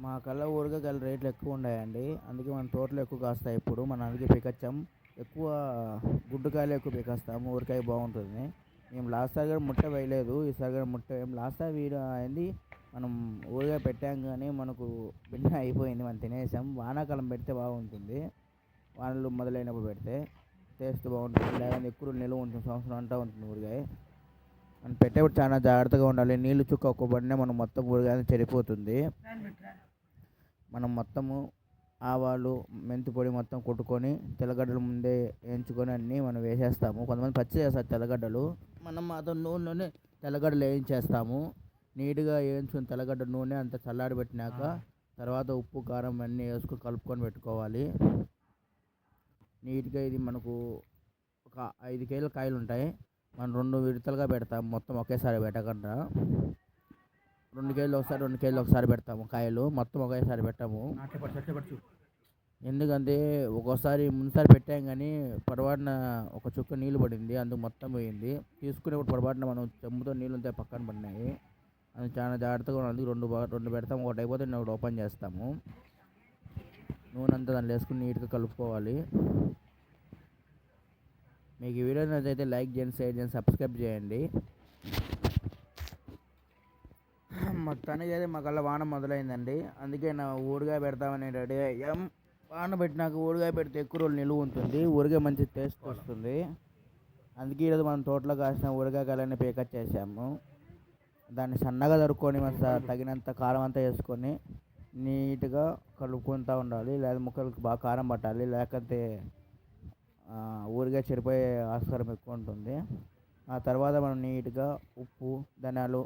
మా కళ్ళ ఊరుగా గల రేట్లు ఎక్కువ ఉన్నాయండి. అందుకే మన తోటలో ఎక్కువ కాస్తాయి ఇప్పుడు. మనం అందుకే పీకొచ్చాం. ఎక్కువ గుడ్డుకాయలు ఎక్కువ పీకొస్తాము. ఊరికాయ బాగుంటుంది మేము లాస్ట్ సార్ కూడా ముట్ట వేయలేదు. ఈసారి కూడా ముట్ట వేయం. లాస్ట్ సార్ వీడు అయింది. మనం ఊరిగా పెట్టాం కానీ మనకు బిన్న అయిపోయింది. మనం తినేసాం. వానాకాలం పెడితే బాగుంటుంది. వానలు మొదలైనప్పుడు పెడితే టేస్ట్ బాగుంటుంది. లేదంటే ఎక్కువ నిల్వ ఉంటుంది. సంవత్సరం అంతా ఉంటుంది ఊరిగాయ మనం పెట్టేప్పుడు చాలా జాగ్రత్తగా ఉండాలి. నీళ్ళు చుక్క ఒక్క పడినా మనం మొత్తం ఊరగాయ చెడిపోతుంది. మనం మొత్తము ఆవాలు మెంతి పొడి మొత్తం కొట్టుకొని తెల్లగడ్డలు ముందే వేయించుకొని అన్నీ మనం వేసేస్తాము. కొంతమంది పచ్చి చేస్తారు తెల్లగడ్డలు. మనం మాత్రం నూనెలోనే తెల్లగడ్డలు వేయించేస్తాము. నీట్గా వేయించుకుని తెల్లగడ్డ నూనె అంత చల్లారి పెట్టినాక తర్వాత ఉప్పు కారం అన్నీ వేసుకొని కలుపుకొని పెట్టుకోవాలి. నీట్గా ఇది మనకు ఒక ఐదు కేజీల కాయలు ఉంటాయి మనం రెండు విడతలుగా పెడతాం. మొత్తం ఒకేసారి పెట్టకుండా. రెండు కేజీలు ఒకసారి రెండు కేజీలు ఒకసారి పెడతాము కాయలు. మొత్తం ఒకేసారి పెట్టాము. ఎందుకంటే ఒక్కోసారి ముందుసారి పెట్టాం కానీ పొరపాటున ఒక చుక్క నీళ్ళు పడింది అందుకు మొత్తం పోయింది. తీసుకునేప్పుడు పొరపాటున మనం చెంబుతో నీళ్ళు ఉంటే పక్కన పడినాయి. అది చాలా జాగ్రత్తగా ఉన్నది రెండు రెండు పెడతాము. ఒకటి అయిపోతే నేను ఒకటి ఓపెన్ చేస్తాము. నూనె అంతా దాంట్లో వేసుకుని నీట్గా కలుపుకోవాలి. మీకు ఈ వీడియో నచ్చితే లైక్ చేయండి షేర్ చేయండి సబ్స్క్రైబ్ చేయండి. మొత్తానికి అయితే మాకల్లా వాన మొదలైందండి. అందుకే నా ఊరుగాయ పెడతామని రెడీ అయ్యాం. వాన పెట్టినాక ఊరుగాయ పెడితే ఎక్కువ రోజులు నిలువ ఉంటుంది. ఊరిగా మంచి టేస్ట్ వస్తుంది. అందుకే ఈరోజు మనం తోటలో కాసిన ఊరగాయ కాయలన్నీ పేకట్ చేసాము దాన్ని సన్నగా తరుక్కొని మన తగినంత కారం అంతా వేసుకొని నీట్గా కలుపుకుంటూ ఉండాలి. లేదా ముక్కలకు బాగా కారం పట్టాలి. లేకపోతే ఊరిగా చెడిపోయే ఆస్కారం ఎక్కువ ఉంటుంది. ఆ తర్వాత మనం నీట్గా ఉప్పు ధనియాలు